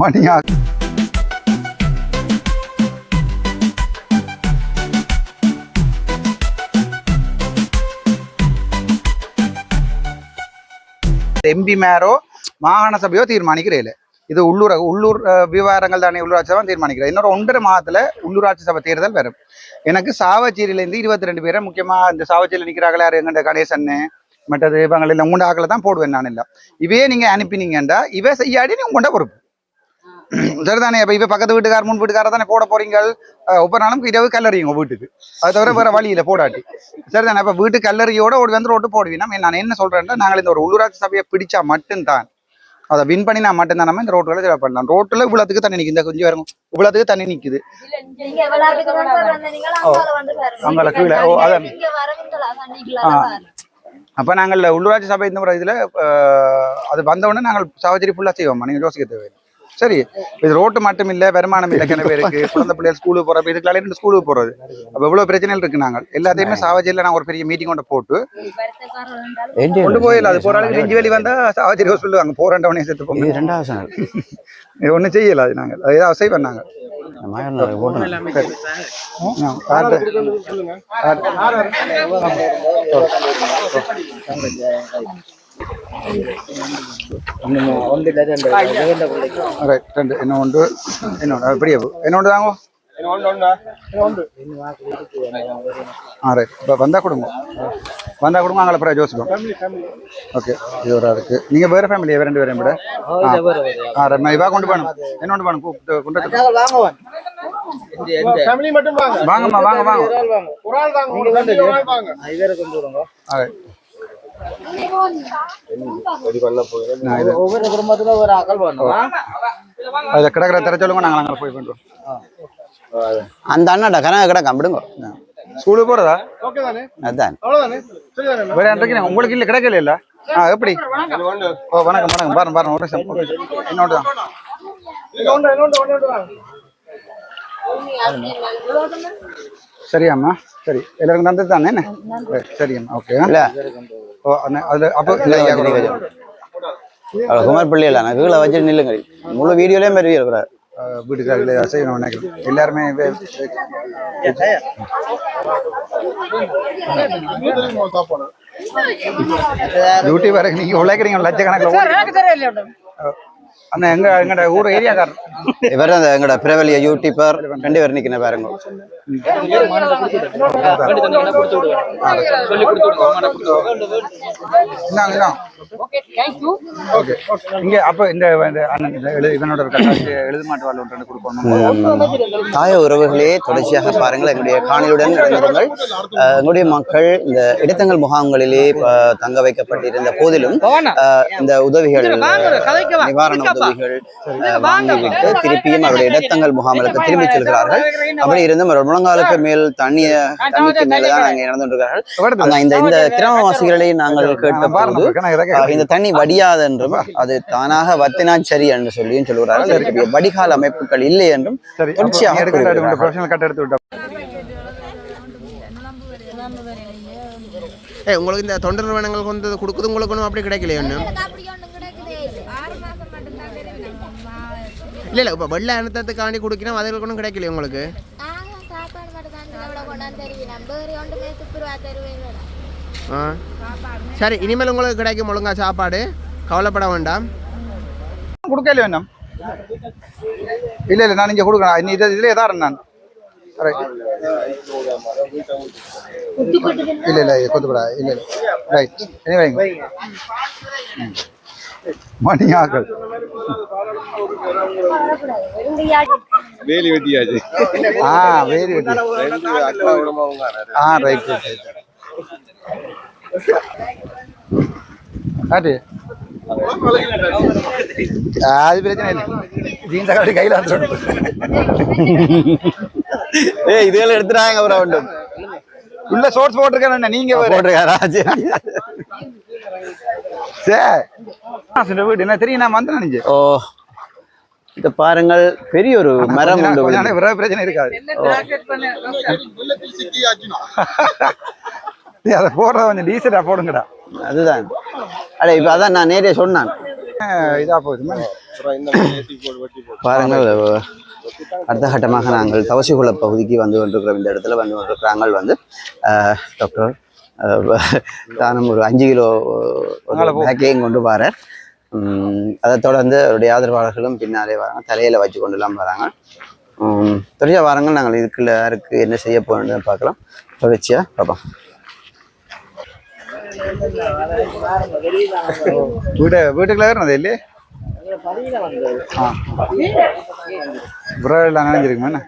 மணியா. எம்பி மேரோ மாகாண சபையோ தீர்மானிக்கிறேன். இது உள்ளூர் உள்ளூர் விவகாரங்கள் தானே உள்ளூராட்சி சபை தீர்மானிக்கிறேன் இன்னொரு ஒன்றரை மாதத்துல உள்ளூராட்சி சபை தேர்தல் வரும். எனக்கு சாவச்சேரியிலேருந்து இருபத்தி ரெண்டு பேரை முக்கியமா இந்த சாவச்சேரியில் நிற்கிறாங்களே யார்? எங்கண்ட கணேசன்னு மற்றது இவங்களில் உங்கள்ட ஆக்களை தான் போடுவேன் நான் இல்லை இவே நீங்க அனுப்பினீங்கண்டா இவ செய்யாடி நீங்க உங்கள்ட பொறுப்பு சரிதானே? இப்போ இவ பக்கத்து வீட்டுக்கார் முன் வீட்டுக்கார தானே போட போறீங்க ஒவ்வொரு நாளும் இரவு கல்லறியுங்க வீட்டுக்கு. அது தவிர வேற வழியில போடாட்டி. சரிதானே? அப்ப வீட்டு கல்லறியோட ஒரு வந்து ரோட்டு போடுவீங்கன்னா நான் என்ன சொல்றேன்னா நாங்கள் இந்த ஒரு உள்ளூராட்சி சபையை பிடிச்சா மட்டும்தான் அதை வின் பண்ணி நான் மட்டும்தான் நம்ம இந்த ரோட்டுகளை சிறப்பு பண்ணலாம். ரோட்டில் இவ்வளோத்துக்கு தண்ணி நிக்குது. இந்த கொஞ்சம் வரும் இவ்வளோத்துக்கு தண்ணி நிற்குது ஓ அங்கே கீழே, ஓ, அதான். ஆ. அப்போ அப்ப நாங்கள் உள்ளூராட்சி சபை இந்த முறை இதில் அது வந்த உடனே நாங்கள் சகோதரி ஃபுல்லா செய்வோம்மா. நீங்கள் யோசிக்க தேவை சரி இது ரோட்டு மட்டும் இல்ல வருமானம் இல்ல கிணறு பேருக்கு குழந்தை பிள்ளைகள் ஸ்கூலுக்கு போறப்ப இதுக்கெல்லாம் ரெண்டு ஸ்கூலுக்கு போறது அப்ப இவ்வளவு பிரச்சனைகள் இருக்கு நாங்கள் எல்லாத்தையுமே சாவச்சேரியில நாங்க ஒரு பெரிய மீட்டிங் கொண்டு போட்டு கொண்டு போயிடலாம் அது போற ஆளுக்கு நெஞ்சு வலி வந்தா ஹாஸ்பிட்டல் அங்க போறேன்டவனே செத்து போங்க இது ரெண்டாவது சேனல் இது ஒண்ணும் செய்யல அது நாங்கள் அது ஏதாவது செய்வோம் நாங்கள் ரைட் ரெண்டு என்ன ஒன்று என்னோட பெரிய என்னோட தாங்க ஆ ரைட் இப்போ வந்தா கொடுங்க வந்தா கொடுங்க அங்கே அப்புறம் ஜோசிப்போம் ஓகே இது ஒரு இருக்கு நீங்க வேற ஃபேமிலியா ரெண்டு பேரும் விட ஆ ரெண்டு இவா கொண்டு போகணும் கூப்பிட்டு கொண்டு வாங்கம்மா வாங்க வாங்க ஆ ரைட் ஒவ்வொரு குடும்பத்துல ஒரு அகல் பண்ணுவா அதை கிடக்கிற தர சொல்லுங்க நாங்கள் அங்கே போய் பண்ணுறோம் அந்த அண்ணாடா கனக கிடக்க விடுங்க ஸ்கூலுக்கு போறதா? ஓகே தானே அதான் வேற இருக்கு உங்களுக்கு இல்லை கிடைக்கல இல்ல. ஆ எப்படி? ஓ வணக்கம் பாருங்க பாருங்க ஒரு நிமிஷம். தான். சரியாம்மா. சரி. எல்லாருக்கும் நன்றி தானே சரிம்மா. ஓகே. இல்ல. ஓ அதுல அப்போ கொஞ்சம். குமார் பிள்ளை இல்ல நான் கீழே வச்சு நில்லுங்க முழு வீடியோலயும் பெரிய இருக்கிறார். வீட்டுக்காரர்களே செய்யணும் நினைக்கிறேன் எல்லாருமே வே- சாப்பாடு டியூட்டி வர நீங்க உழைக்கிறீங்க லட்சக்கணக்கில் அண்ணா எங்க எங்கட ஊர் ஏரியாக்காரர். இவர் அந்த எங்கட பிரபலிய யூடியூபர் ரெண்டு பேர் நிக்கின பாருங்க. இங்க அப்ப இந்த இவனோட எழுத மாட்டு வாழ் ஒன்று கொடுக்கணும். தாய உறவுகளே தொடர்ச்சியாக பாருங்கள். எங்களுடைய காணொலியுடன் இணைந்திருங்கள். எங்களுடைய மக்கள் இந்த இடத்தங்கள் முகாம்களிலே தங்க வைக்கப்பட்டிருந்த போதிலும் இந்த உதவிகள் அஹ், நிவாரண உதவிகள் திருப்பியும் அவருடைய இடத்தங்கள் முகாம்களுக்கு திரும்பி செல்கிறார்கள். அப்படி இருந்தும் ஒரு முழங்காலுக்கு மேல் தண்ணிய தண்ணிக்கு மேலதான் அங்கே நடந்துருக்கிறார்கள். ஆனா இந்த இந்த கிராமவாசிகளை நாங்கள் கேட்டபோது இந்த தண்ணி வடியாது என்றும் அது தானாக வத்தினா சரி என்று சொல்லியும் சொல்கிறார்கள் அதற்கு வடிகால் அமைப்புகள் இல்லை என்றும் தொடர்ச்சியாக உங்களுக்கு இந்த தொண்டர் நிறுவனங்கள் வந்து கொடுக்குது உங்களுக்கு ஒன்றும் அப்படி கிடைக்கலையே ஒன்றும் எனக்கு அப்படி ஒண்ணும் கிடைக்குதே இல்லை. ஆறு மாசம் மட்டும்தான் பெறுவேன். இல்லை இல்லை இப்போ வெள்ள அனுத்தத்துக்காண்டி கொடுக்கணும் அதுகளுக்கு ஒன்றும் கிடைக்கலையே உங்களுக்கு? ஆ? சரி இனிமேல் உங்களுக்கு கிடைக்கும் ஒழுங்கா சாப்பாடு. கவலைப்பட வேண்டாம். கொடுக்கல வேணும் இல்ல இல்ல நான் இங்க கொடுக்கணும் இன்னி இது இதுல ஏதாவது நான். இல்ல இல்ல கொத்துப்படா இல்ல இல்ல. ரைட் இனி வைங்க ம். மணி ஆக்கள் வேலி வெட்டியாச்சு. ஆ வெரி குட் ஆ ரைட் காட்டு. அது பிரச்சனை இல்லை. ஜீன்ஸ் காட்டி கையில் வந்துடும் ஏய் இதுகள் எடுத்துறாங்க அப்புறம் வேண்டும் உள்ள சோர்ஸ் போட்டிருக்கேன் நீங்க போட்டிருக்காரா சரி சரி வீடு என்ன தெரியும்? நான் வந்தேன் நினைச்சு ஓ இத பாருங்கள் பெரிய ஒரு மரம் உண்டு பிரச்சனை இருக்காது. அதை போடுறத கொஞ்சம் டீசெண்டாக போடுங்கடா. அதுதான். அட இப்போ அதான் நான் நேரே சொன்னான். இதா போகுது பாருங்கள் அடுத்த கட்டமாக நாங்கள் தவசிகுள பகுதிக்கு வந்து கொண்டிருக்கிறோம். இந்த இடத்துல வந்து கொண்டிருக்கிறாங்க வந்து டாக்டர் தானும் ஒரு அஞ்சு கிலோ. பேக்கையும் கொண்டு பாரு அதை தொடர்ந்து அவருடைய ஆதரவாளர்களும் பின்னாலே வராங்க. தலையில வச்சு கொண்டு எல்லாம் வராங்க. உம், தொடர்ச்சியா வாரங்கள் நாங்கள் இதுக்குள்ள யாருக்கு என்ன செய்ய போறோம்னு பார்க்கலாம். தொடர்ச்சியா பார்ப்போம். வீடு வீட்டுக்குள்ள ஏறினது இல்லையே? ஆ. புறாவெல்லாம் நினைஞ்சிருக்குமா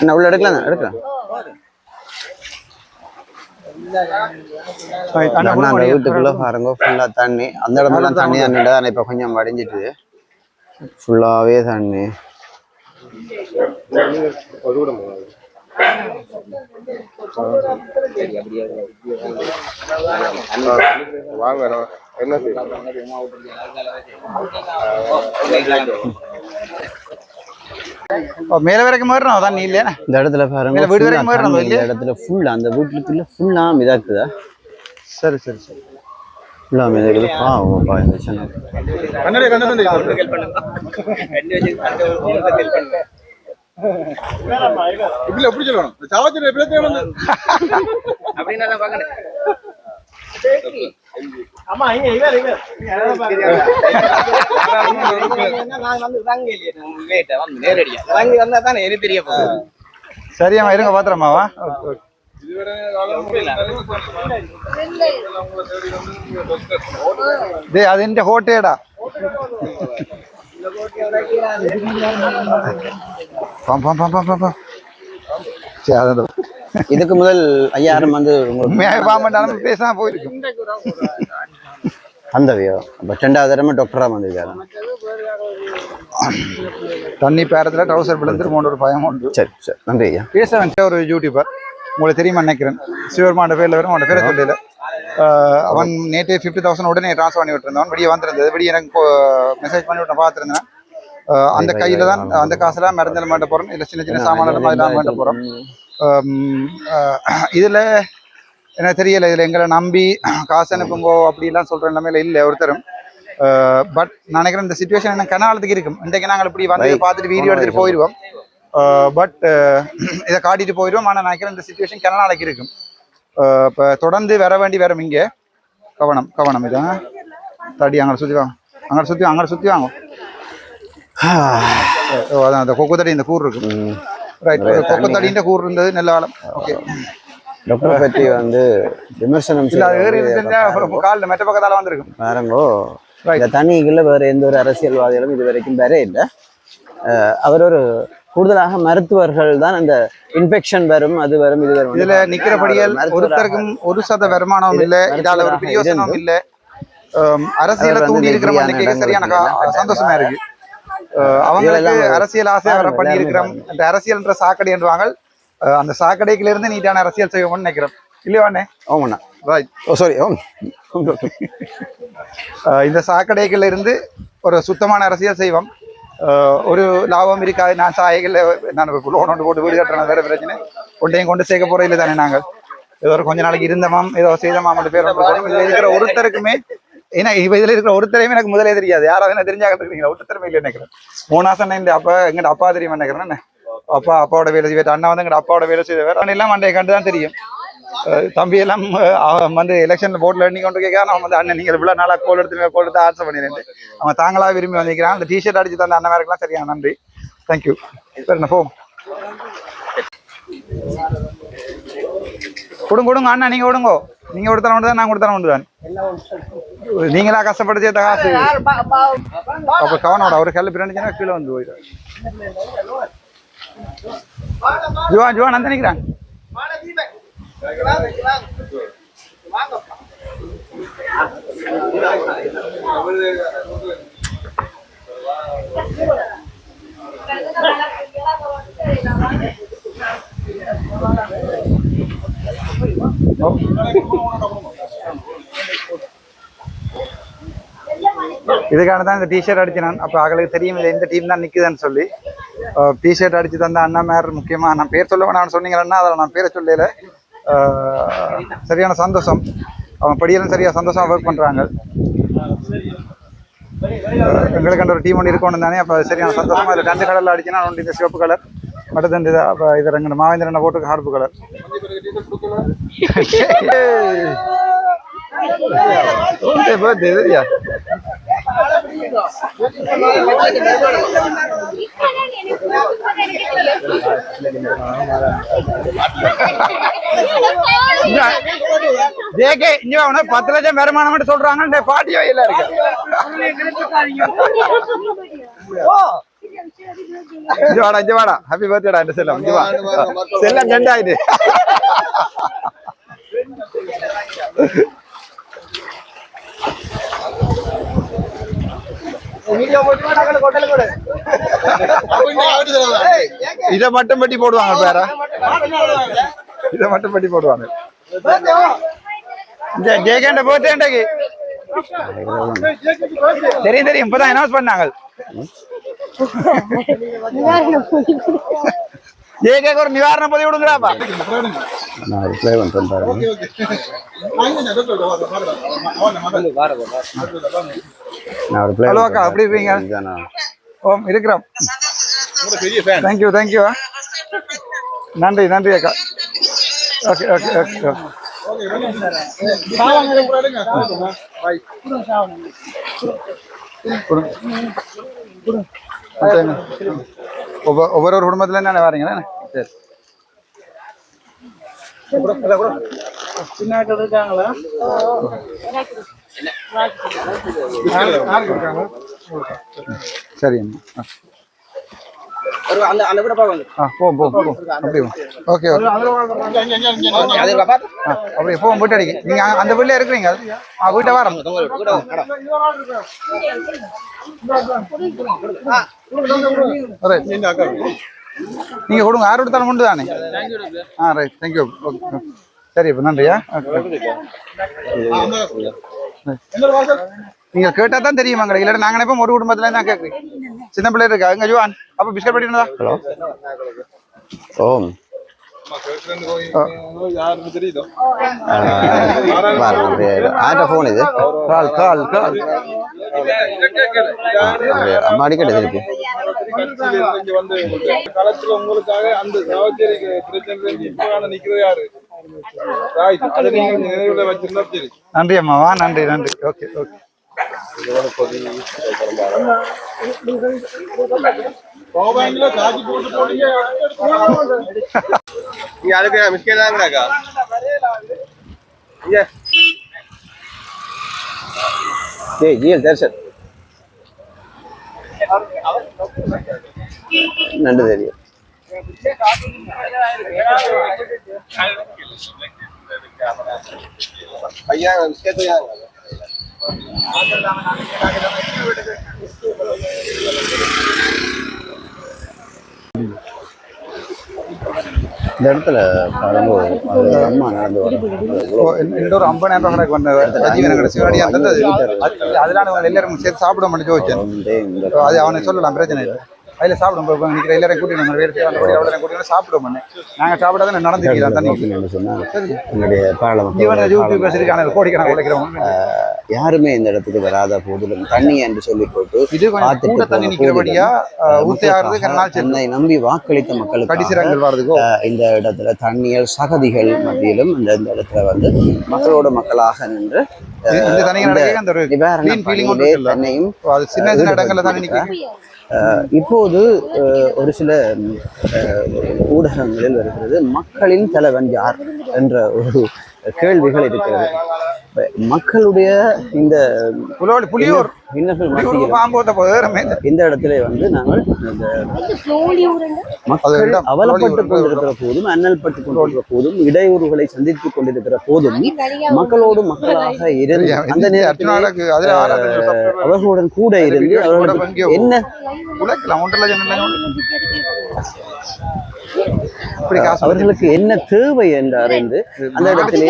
என்ன என்ன உள்ள எடுக்கலாம். எடுக்கலாம் அண்ணா, அந்த. வீட்டுக்குள்ள பாருங்க ஃபுல்லா தண்ணி. அந்த இடமெல்லாம் தண்ணி தண்ணிட்டு தான் இப்ப கொஞ்சம் வடிஞ்சிட்டு. ஃபுல்லாவே தண்ணி. வாங்க. என்ன மேல வரைக்கும் மாறினோம் அதான் நீ இல்லையா? இந்த இடத்துல பாருங்க வீடு வரைக்கும் தண்ணி. இந்த? இடத்துல ஃபுல்லா அந்த வீட்டுக்குள்ள ஃபுல்லா மிதாக்குதா? சரி சரி சரி. ஃபுல்லா மிதாக்குது. பாவப்பா இந்த சேனல் கண்ணடே கண்ணடே இப்படி எப்படி சொல்லணும்? சாவத்திர எப்படி வந்து. ஆமா இங்க இவர் இவர். நான் வந்து ரங்க இல்லையா வந்து நேரடியா. ரங்க வந்தா தானே எனக்கு தெரிய போகுது. சரியாம்மா இருங்க பாத்திரமாவா காலம் டேய் அது எந்த ஹோட்டேடா. பம் பம் பம் இதுக்கு முதல் ஐயாயிரம் வந்து உங்களுக்கு பேசாம போயிருக்கும். வந்தவையோ அப்ப ரெண்டாவது தடவை டாக்டரா வந்திருக்காரு. தண்ணி பேரத்தில் ட்ரௌசர் விழுந்து மூணு ஒரு பயம் உண்டு. சரி சரி. நன்றி ஐயா. பேசவன் ஒரு யூடியூபர் உங்களுக்கு தெரியுமா நினைக்கிறேன். சிவர்மாண்ட பேர்ல வரும் அவனோட பேரை சொல்லல. அவன் நேற்று ஃபிஃப்டி தௌசண்ட் உடனே ட்ரான்ஸ்ஃபர் பண்ணி விட்டுருந்தான். வெளியே வந்திருந்தது. வெளியே எனக்கு மெசேஜ் பண்ணி விட்டு பார்த்துருந்தேன். அந்த கையில தான் அந்த காசுலாம் மருந்தெல்லாம் மாட்ட போறோம். இல்லை சின்ன சின்ன சாமானெல்லாம் அதெல்லாம் மாட்ட இதுல எனக்கு தெரியல இதுல எங்களை நம்பி காசு அனுப்புங்கோ அப்படிலாம் சொல்ற நிலைமையில இல்லை ஒருத்தரும். பட் நினைக்கிறேன் இந்த சுச்சுவேஷன் என்ன கனாலத்துக்கு இருக்கும். இன்றைக்கு நாங்கள் இப்படி வந்து. பார்த்துட்டு வீடியோ எடுத்துட்டு போயிடுவோம் பட் இதை காட்டிட்டு போயிடுவோம் ஆனால் நினைக்கிறேன் இந்த சுச்சுவேஷன் கன நாளைக்கு இருக்கும் இப்போ தொடர்ந்து வர வேண்டி வரும் இங்கே. கவனம் கவனம் இதான் தடி அங்கே சுற்றி வாங்க. அங்கே சுற்றி அங்கே சுற்றி வாங்க. அதான் அந்த கொக்கு தடி இந்த கூர் இருக்கு ம். ரைட் கொக்கு தடின்ற கூர் இருந்தது நல்ல ஓகே டாக்டர் பற்றி வந்து விமர்சனம் காலில் மெட்ட பக்கத்தால வந்திருக்கும். Right. இந்த தண்ணிக்குள்ள வேற எந்த ஒரு அரசியல்வாதிகளும் இது வரைக்கும் வரே இல்லை அவர் ஒரு கூடுதலாக மருத்துவர்கள் தான் அந்த இன்ஃபெக்ஷன் வரும் அது வரும் இது வரும். இதுல நிக்கிறபடியால் ஒருத்தருக்கும் ஒரு சத வருமானமும் இல்ல இதால ஒரு பிரயோசனம் இல்ல. அரசியல தூண்டி இருக்கிற மண்ணுக்கு சரியான சந்தோஷமா இருக்கு. அவங்களுக்கு அரசியல் ஆசை வர பாருங்க, பண்ணி எல்லாருமே இருக்கிறோம் அந்த அரசியல்ன்ற சாக்கடை என்றுவாங்க அந்த சாக்கடைக்குள்ள இருந்து நீட்டான அரசியல் செய்வோம்னு நினைக்கிறோம். இல்லையாண்ணே ஓமண்ணா ரைட் ஓ சாரி ஓம் இந்த சாக்கடைக்குள்ள இருந்து ஒரு சுத்தமான அரசியல் செய்வோம். ஒரு லாபம் இருக்காது. நான் சாயகல்ல நான் லோன் ஒன்று போட்டு வீடு கட்டுறேன். வேற பிரச்சனை. கொண்டையும் கொண்டு சேர்க்க போற இல்லை தானே நாங்கள். ஏதோ ஒரு கொஞ்ச நாளைக்கு இருந்தமாம் ஏதோ செய்தமாம் பேர் ஒருத்தருக்குமே ஏன்னா இப்ப இதுல இருக்கிற ஒருத்தரையுமே எனக்கு முதலே தெரியாது. யாராவது என்ன தெரிஞ்சாங்க இருக்கீங்க ஒருத்தருமே இல்லை நினைக்கிறேன்? மூணாசன் இந்த அப்பா எங்கட அப்பா தெரியுமா நினைக்கிறேன்? அப்பா அப்பாவோட வேலை செய்வார். அண்ணா வந்து எங்கட அப்பாவோட வேலை செய்வார் அவன் எல்லாம் மண்டையை கண்டு தான் தெரியும். தம்பி எல்லாம் வந்து எலெக்ஷன் போட்ல எண்ணி கொண்டு கேட்க அவன் வந்து அண்ணன் நீங்கள் இவ்வளவு நாளா கோல் எடுத்து கோல் எடுத்து ஆன்சர் பண்ணிடுறேன் அவன் தாங்களா விரும்பி வந்திருக்கிறான். அந்த டிஷர்ட் அடிச்சு தந்த அண்ணன் இருக்கலாம் சரியா நன்றி. தேங்க்யூ சரி நான் போவோம் கொடுங்க கொடுங்க அண்ணா நீங்க கொடுங்க. நீங்க கொடுத்தா ஒன்று தான் நான் கொடுத்தா ஒன்று தான். நீங்களா கஷ்டப்பட்டு சேர்த்த காசு. அப்ப கவனோட ஒரு கல்லு பிரியாணி கீழே வந்து போயிடும் ஜுவான் ஜுவான் அந்த நினைக்கிறான் இதுக்கான தான் இந்த டிஷர்ட் அடிச்சினான் அப்போ அவங்களுக்கு தெரியும் இல்லை எந்த டீம் தான் நிற்குதுன்னு சொல்லி. டிஷர்ட் அடிச்சு தந்த அண்ணா மேர் முக்கியமாக நான் பேர் சொல்ல நான் சொன்னீங்கன்னா அதில் நான் பேரை சொல்லல. சரியான சந்தோஷம். அவன் படியெல்லாம் சரியாக சந்தோஷமாக ஒர்க் பண்ணுறாங்க எங்களுக்கு அந்த ஒரு டீம் ஒன்று இருக்கணும் தானே அப்போ சரியான சந்தோஷமாக அதில் ரெண்டு கலரில் அடிச்சுனா ஒன்று இந்த சிவப்பு கலர் இந்த அப்போ இது ரெண்டு மாவேந்திரன் போட்டுக்கு ஹார்ப்பு கலர் ஜேகே இங்க அவன பத்து லட்சம் வருமானம் மட்டும் சொல்றாங்க பாட்டி வயல இருக்கு. இங்க வாடா இங்க வாடா ஹாப்பி பர்த்டேடா இந்த செல்லம் இங்க வா செல்லம் கண்டாயிடு இத மட்டும் பட்டி போடுவாங்க பேரா இத மட்டும் பட்டி போடுவாங்க இந்த ஜெயகாண்ட பர்த்டேண்டக்கு தெரியும் தெரியும் இப்பதான் அனௌன்ஸ் பண்ணாங்க ஒரு நிவாரண பொதி விடுங்கடாப்பா நான் ரிப்ளை பண்ணுறேன் பாருங்க. நான் ரிப்ளை ஹலோ அக்கா எப்படி இருக்கீங்க? ஓம் இருக்கிறோம். தேங்க்யூ தேங்க்யூ நன்றி நன்றி அக்கா. ஓகே ஓகே ஓகே ஒவ்வொரு ஒவ்வொரு குடும்பத்துல என்ன வரீங்க சரி. சரி அம்மா. ஒரு அந்த அந்த கூட பாருங்க ஆ போ போ போ. அப்படியே ஓகே ஓகே. அது பாத்து ஆ, அப்படியே போவோம் வீட்டு அடிக்க. நீங்க அந்த வீட்ல ஆ வீட்டை வரோம் நீங்க கொடுங்க. ஆறு கொடுத்தாலும் உண்டு தானே? ஆ ரைட் தேங்க்யூ ஓகே சரி இப்போ நன்றியா? ஓகே நீங்க கேட்டா தான் தெரியும் எங்களுக்கு இல்லாட்டி நாங்க நினைப்போம் ஒரு குடும்பத்துல தான் கேட்குறீங்க சின்ன பிள்ளை இருக்கா? எங்க ஜுவான் அப்ப பிஸ்கட் பண்ணிட்டு ஹலோ. ஓம் யாருன்னு தெரியுதோ ஆட்ட ஃபோன் இது. கால் கால் கால். அப்படியே. அம்மா அடிக்கடி திருப்பி இங்க வந்து களத்துல உங்களுக்காக அந்த சகோதரி பிரச்சனை இப்ப நிக்கிறது யாரு Right. அதை நீங்க நினைவுல வச்சிருந்தா சரி நன்றி அம்மாவா நன்றி நன்றி. Okay okay. பவர் பேங்க்ல சார்ஜ் போட்டு போனீங்க நீங்க அதுக்கு மிஸ்கேட் தான் கிடக்கா ஏய் ஜிஎல் தர்ஷன் நண்டு தெரியும் ஐயா மிஸ்கேட் தான் இந்த இடத்துல அம்மா நடந்து இந்த ஒரு ஐம்பதாயிரம் ரூபாய் பண்ண ரஜீவன் கடை சிவனடி அந்த அதனால அவங்க எல்லாரும் சேர்த்து சாப்பிட மாட்டேன் ஜோதிச்சேன் அது அவனை சொல்லலாம் பிரச்சனை இல்லை. அதில் சாப்பிடும் நிற்கிற எல்லாரையும் கூட்டிட்டு நம்ம வேறு வந்தபடி அவ்வளோ கூட்டிட்டு சாப்பிட மாட்டேன். நாங்கள் சாப்பிடாத நடந்துருக்கிறோம் தண்ணி என்று சொன்னா என்னுடைய பாலம் ஜீவன யூடியூப் பேசிருக்கான கோடிக்கணக்கு உழைக்கிறவங்க யாருமே இந்த இடத்துக்கு வராத போதிலும் தண்ணி என்று சொல்லி போட்டு இது கூட தண்ணி நிற்கிறபடியா தன்னை நம்பி வாக்களித்த மக்களுக்கு கடிசிரங்கள் வர்றதுக்கோ இந்த இடத்துல தண்ணியல் சகதிகள் மத்தியிலும் இந்த இந்த இடத்துல வந்து மக்களோட மக்களாக நின்று அஹ், இந்த தண்ணி இந்த நடக்க அந்த ஒரு நிவாரண clean feeling ஒன்று பணியிலே இருக்குல்ல? தன்னையும் அது சின்ன சின்ன இடங்கள்ல தானே நிற்கும் இப்போது ஒரு சில ஊடகங்களில் வருகிறது மக்களின் தலைவன் யார்? என்ற ஒரு கேள்விகள் இருக்கிறது. மக்களுடைய இந்த புலோடி புலியூர். இந்த இடத்துல வந்து நாங்கள் மக்கள் அவலப்பட்டு கொண்டிருக்கிற போதும் அண்ணல்பட்டு கொண்டிருக்கிற போதும் இடையூறுகளை சந்தித்துக் கொண்டிருக்கிற போதும் மக்களோடு மக்களாக இருந்து அந்த நேரத்தில் அவர்களுடன் கூட இருந்து என்ன? அவர்களுக்கு என்ன தேவை என்று அறிந்து அந்த இடத்திலே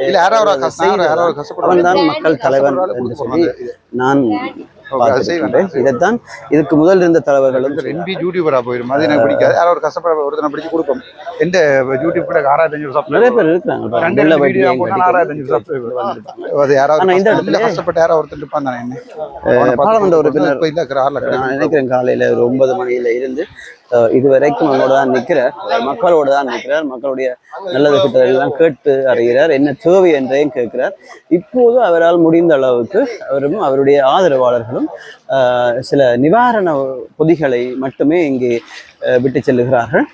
இல்ல யாரோ ஒரு கஷ்டம் யாரோ ஒரு கஷ்டப்படுறாங்க அவன்தான் மக்கள் தலைவன் என்று சொல்லி நான் இதைத்தான் இதுக்கு முதல் இருந்த தலைவர்களும் என்பி யூடியூபரா போயிடும் அது எனக்கு பிடிக்காது. யாரோ ஒரு கஷ்டப்பட ஒருத்தனை பிடிச்சி கொடுப்போம். எந்த யூடியூப் கூட ஆறாயிரத்தி அஞ்சூறு நிறைய சப்ஸ்கிரைபர் பேர் இருக்கிறாங்க ஆறாயிரத்தி அஞ்சூறு சப்ஸ்கிரைபர் அது யாராவது இந்த இடத்துல- கஷ்டப்பட்டு யாரோ ஒருத்தர் இருப்பான் தானே என்ன? பாராளுமன்ற உறுப்பினர். நினைக்கிறேன் காலையில ஒரு ஒன்பது மணியில இருந்து இது வரைக்கும் நம்மளோட தான் நிற்கிறார். மக்களோட தான் நிற்கிறார். மக்களுடைய நல்லது கிட்டதெல்லாம் கேட்டு அறிகிறார். என்ன தேவை என்றையும் கேட்கிறார். இப்போது அவரால் முடிந்த அளவுக்கு அவரும் அவருடைய ஆதரவாளர்களும் சில நிவாரண பொதிகளை மட்டுமே இங்கே விட்டு செல்லுகிறார்கள்.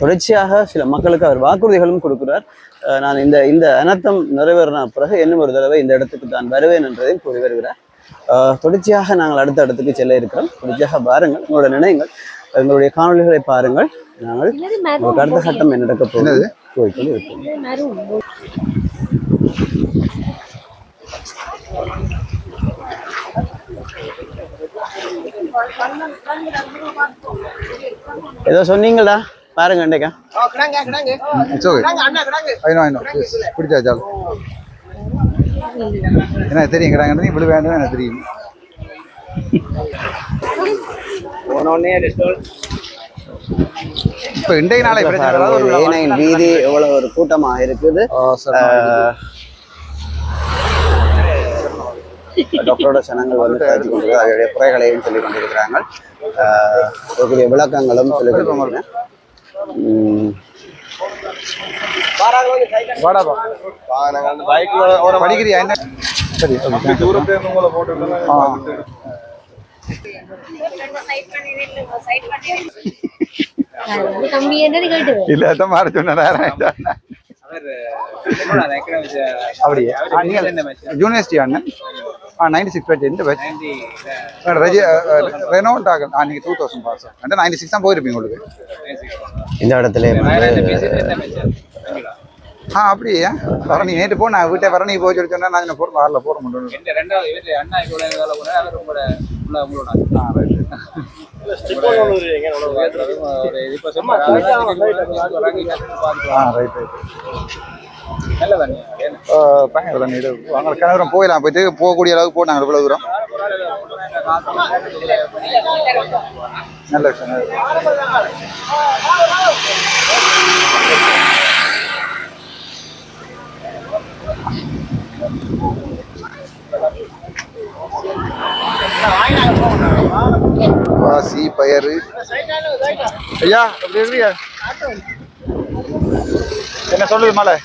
தொடர்ச்சியாக சில மக்களுக்கு அவர் வாக்குறுதிகளும் கொடுக்கிறார். அஹ், நான் இந்த இந்த அனர்த்தம் நிறைவேறின பிறகு இன்னும் ஒரு தடவை இந்த இடத்துக்கு தான் வருவேன் என்றதையும் கூறி வருகிறார். தொடர்ச்சியாக நாங்கள் அடுத்த இடத்துக்கு செல்ல இருக்கிறோம். தொடர்ச்சியாக பாருங்கள் உங்களோட நினைங்கள் எங்களுடைய காணொளிகளை பாருங்கள். நாங்கள் உங்களுக்கு அடுத்த சட்டம் என்ன நடக்க போகுது கூறிக்கொண்டு இருக்கிறோம் ஏதோ சொன்னீங்களா பாருங்க அண்டைக்கா. பிடிச்சா சால் எனக்கு தெரியும் கிடாங்க நீ இப்படி வேண்டாம் எனக்கு தெரியும். இப்ப இன்றைய நாளை வீதி எவ்வளவு ஒரு கூட்டமாக இருக்குது. டாக்டரோட சனங்கள் வந்து பேசி கொண்டு அவருடைய குறைகளையும் சொல்லிக் கொண்டிருக்கிறாங்க. அதற்குரிய விளக்கங்களும் சொல்லிக் கொண்டிருக்கிறேன் உம், வாடாப்பா பைக்ல படிக்கிறியா என்ன? சரி உங்களை போட்டு ஆ. தம்பி என்னன்னு கேட்டு இல்ல அதான் மாற சொன்னேன் அப்படியே யூனிவர்சிட்டி அண்ணன் ஆ நைன்டி சிக்ஸ் பேட்ச் எந்த பேட்ச் ரெஜி ரெனோல்ட் ஆகும் ஆ நீங்கள் டூ தௌசண்ட் பாஸ் అంటే நைன்டி சிக்ஸ் தான் போயிருப்பீங்க உங்களுக்கு இந்த இடத்துல ஆ அப்படியே. வர நீ நேற்று போ நான் வீட்டை வர நீ போய் சொல்லி சொன்னா நான் போகிற காரில் போகிற முடியும் ரெண்டாவது வீட்டுல அண்ணா கூட அவர் உங்களோட உள்ள உங்களோட ஆ ரைட் கிணறும் போயிடலாம். போயிட்டு போகக்கூடிய அளவுக்கு போ நாங்கள் இவ்வளோ தூரம். நல்ல விஷயம் நல்ல விஷயம். பாசி பயறு. ஐயா எப்படி இருக்கீங்க? என்ன சொல்லுது மலை?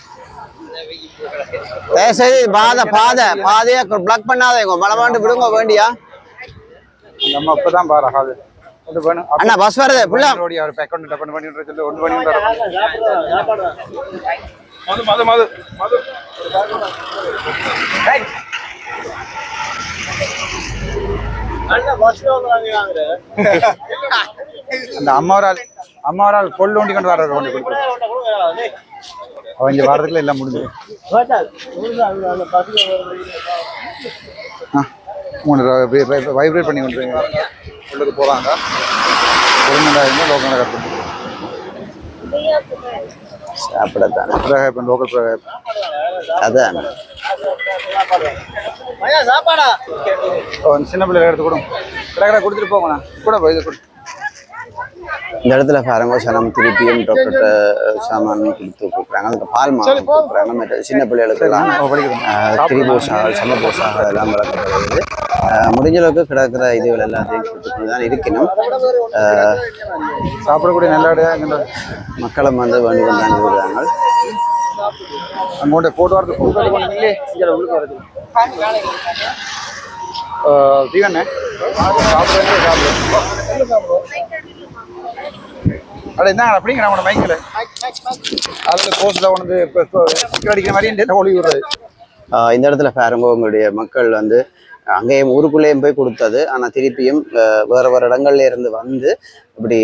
தயவுசெய்து பாதை பாதை பாதையை பிளாக் பண்ணாதீங்க மலமாண்டு விடுங்க வேண்டியா? நம்ம இப்பதான் பாரு வேணும். அண்ணா பஸ் வருது புள்ள. அவர் அக்கௌண்ட் டப்பன் பண்ணி விட்ற சொல்லி. ஒன்று பண்ணி விட்றாரு. மது மது மது. மது. அந்த அம்மாவரால் அம்மாவரால் கொள்ளு ஊண்டி கொண்டு வர்றாரு கொண்டு கொடுத்து அவன் இங்க வர்றதுக்குள்ள எல்லாம் முடிஞ்சு ஆ, மூணு வைப்ரேட் பண்ணி கொண்டு உள்ளுக்கு போகலாங்க ஒரு மணி நேரம் லோக்கல் கட்டு சாப்பிடத்தானே பிரகாயப்பன் லோக்கல் பிரகாயப்பன் அதான். சாப்பாடா? சின்ன பிள்ளைகளை எடுத்து கொடுங்க கிடக்கிற கொடுத்துட்டு போங்கண்ணா. கூட போய் இது கொடு. இந்த இடத்துல பாருங்க சனம் திருப்பியும் டாக்டர்கிட்ட சாமான் கொடுத்து கொடுக்குறாங்க. அதுக்கு பால் மாவு கொடுக்குறாங்க. மற்ற சின்ன பிள்ளைகளுக்கு எல்லாம் திரிபூசாகள் சமபூசாகள் எல்லாம் வளர்க்கப்படுகிறது. முடிஞ்ச அளவுக்கு கிடக்கிற இதுகள் எல்லாத்தையும் கொடுத்துட்டு தான் இருக்கணும். சாப்பிடக்கூடிய நல்ல மக்களும் வந்து வேண்டி கொண்டாந்து இருக்கிறாங்க அங்கோட்ட போட்டு வரது பண்ணீங்களே இங்கே உள்ளுக்கு என்ன அப்படிங்கிற அவனோட மைக்கில் அதில் கோஸில் உனது இப்போ அடிக்கிற மாதிரி இந்த ஒளி விடுறது இந்த இடத்துல பாருங்க உங்களுடைய மக்கள் வந்து அங்கேயும் ஊருக்குள்ளேயும் போய் கொடுத்தது. ஆனால் திருப்பியும் வேறு வேறு இடங்கள்ல இருந்து வந்து இப்படி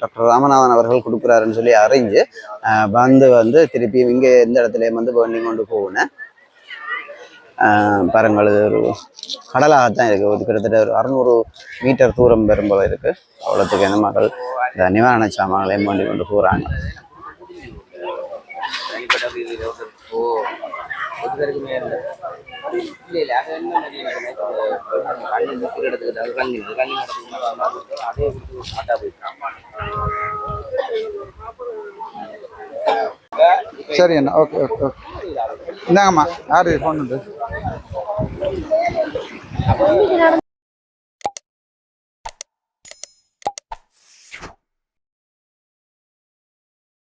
டாக்டர் ராமநாதன் அவர்கள் கொடுக்குறாருன்னு சொல்லி அறிஞ்சு வந்து வந்து திருப்பியும் இங்கே இந்த இடத்துலையும் வந்து வேண்டி கொண்டு போகணும் பாருங்கள் அது ஒரு கடலாகத்தான் இருக்குது ஒரு கிட்டத்தட்ட ஒரு அறநூறு மீட்டர் தூரம் வரும் போல இருக்கு. அவ்வளோத்துக்கு என்ன மக்கள் இந்த நிவாரண சாமான்களையும் வேண்டி கொண்டு போகிறாங்க சரி அண்ணா ஓகே ஓகே ஓகே. இந்தாங்கம்மா யார் ஃபோன் வந்து